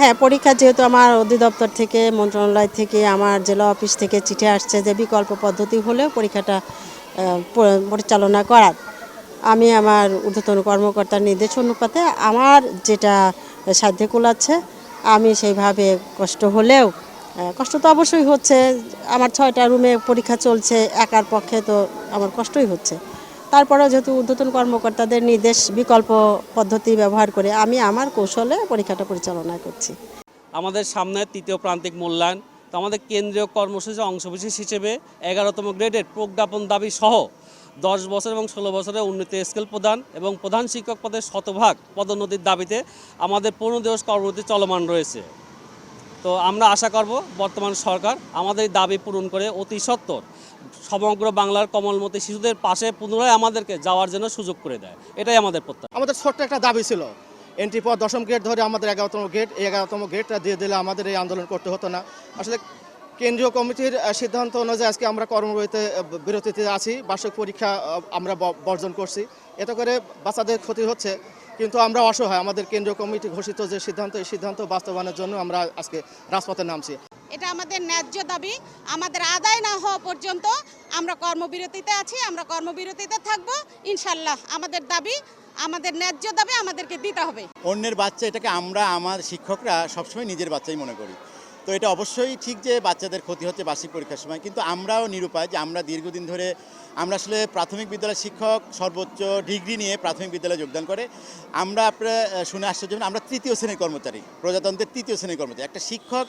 হ্যাঁ পরীক্ষা যেহেতু আমার অধিদপ্তর থেকে, মন্ত্রণালয় থেকে, আমার জেলা অফিস থেকে চিঠি আসছে যে বিকল্প পদ্ধতি হলেও পরীক্ষাটা পরিচালনা করার। আমি আমার ঊর্ধ্বতন কর্মকর্তার নির্দেশ অনুপাতে আমার যেটা সাধ্যে কুলাচ্ছে আমি সেইভাবে কষ্ট হলেও কষ্ট তো অবশ্যই হচ্ছে। আমার ছয়টা রুমে পরীক্ষা চলছে, একার পক্ষে তো আমার কষ্টই হচ্ছে। তারপরেও যেহেতু ঊর্ধ্বতন কর্মকর্তাদের নির্দেশ বিকল্প পদ্ধতি ব্যবহার করে আমি আমার কৌশলে পরীক্ষাটা পরিচালনা করছি। আমাদের সামনে তৃতীয় প্রান্তিক মূল্যায়ন। তো আমাদের কেন্দ্রীয় কর্মসূচি অংশবিশেষ হিসেবে এগারোতম গ্রেডের প্রজ্ঞাপন দাবি সহ দশ বছর এবং ষোলো বছরের উন্নতি স্কেল প্রদান এবং প্রধান শিক্ষক পদের শতভাগ পদোন্নতির দাবিতে আমাদের পনেরো দিবস কর্মসূচি চলমান রয়েছে। তো আমরা আশা করব বর্তমান সরকার আমাদের দাবি পূরণ করে অতি সত্বর সমগ্র বাংলার কমলমতি শিশুদের পাশে পুনরায় আমাদেরকে যাওয়ার জন্য সুযোগ করে দেয়। এটাই আমাদের প্রত্যাশা। আমাদের ছোট্ট একটা দাবি ছিল। এন্ট্রি পর দশম গেট ধরে আমাদের এগারোতম গেট এই এগারোতম গেটটা দিয়ে দিলে আমাদের এই আন্দোলন করতে হতো না। আসলে কেন্দ্রীয় কমিটির সিদ্ধান্ত অনুযায়ী আজকে আমরা কর্মবিরতিতে বিরতিতে আছি। বার্ষিক পরীক্ষা আমরা বর্জন করছি। এতে করে বাচ্চাদের ক্ষতি হচ্ছে কিন্তু আমরা অসহায়। আমাদের কেন্দ্রীয় কমিটি ঘোষিত যে সিদ্ধান্ত এই সিদ্ধান্ত বাস্তবায়নের জন্য আমরা আজকে রাজপথে নামছি। এটা আমাদের ন্যায্য দাবি। আমাদের আদায় না হওয়া পর্যন্ত আমরা কর্মবিরতিতে আছি, আমরা কর্মবিরতিতে থাকব। ইনশাল্লাহ আমাদের দাবি, আমাদের ন্যায্য দাবি আমাদেরকে দিতে হবে। অন্যের বাচ্চা, এটাকে আমরা, আমার শিক্ষকরা সবসময় নিজের বাচ্চাই মনে করি। তো এটা অবশ্যই ঠিক যে বাচ্চাদের ক্ষতি হচ্ছে বার্ষিক পরীক্ষার সময়, কিন্তু আমরাও নিরুপায় যে আমরা দীর্ঘদিন ধরে, আমরা আসলে প্রাথমিক বিদ্যালয়ের শিক্ষক, সর্বোচ্চ ডিগ্রি নিয়ে প্রাথমিক বিদ্যালয়ে যোগদান করে। আমরা আপনারা শুনে আশ্চর্য আমরা তৃতীয় শ্রেণির কর্মচারী, প্রজাতন্ত্রের তৃতীয় শ্রেণির কর্মচারী। একটা শিক্ষক,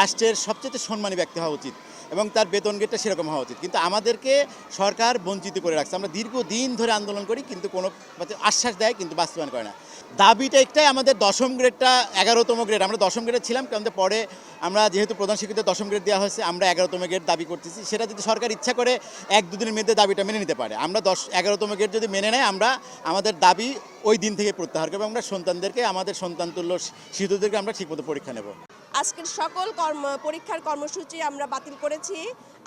রাষ্ট্রের সবচেয়ে সম্মানী ব্যক্তি হওয়া উচিত। এবং তার বেতন গেটটা সেরকম হওয়া উচিত। কিন্তু আমাদেরকে সরকার বঞ্চিত করে রাখছে। আমরা দীর্ঘদিন ধরে আন্দোলন করি, কিন্তু কোনো আশ্বাস দেয়, কিন্তু বাস্তবায়ন করে না। দাবিটা একটাই, আমাদের দশম গ্রেডটা এগারোতম গ্রেড। আমরা দশম গ্রেডে ছিলাম কারণ পরে আমরা যেহেতু প্রধান শিক্ষিত, দশম গ্রেড দেওয়া হয়েছে, আমরা এগারোতম গ্রেড দাবি করতেছি। সেটা যদি সরকার ইচ্ছা করে এক দুদিনের মধ্যে দাবিটা মেনে নিতে পারে। আমরা দশ, এগারোতম গ্রেড যদি মেনে নেয়, আমরা আমাদের দাবি ওই দিন থেকে প্রত্যাহার করব আমরা সন্তানদেরকে, আমাদের সন্তান তুল্য শিশুদেরকে আমরা ঠিকমতো পরীক্ষা নেব। আজকের সকল কর্ম, পরীক্ষার কর্মসূচি আমরা বাতিল করেছি।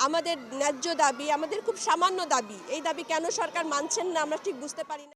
আমাদের ন্যায্য দাবি, আমাদের খুব সামান্য দাবি। এই দাবি কেন সরকার মানছেন না আমরা ঠিক বুঝতে পারি না।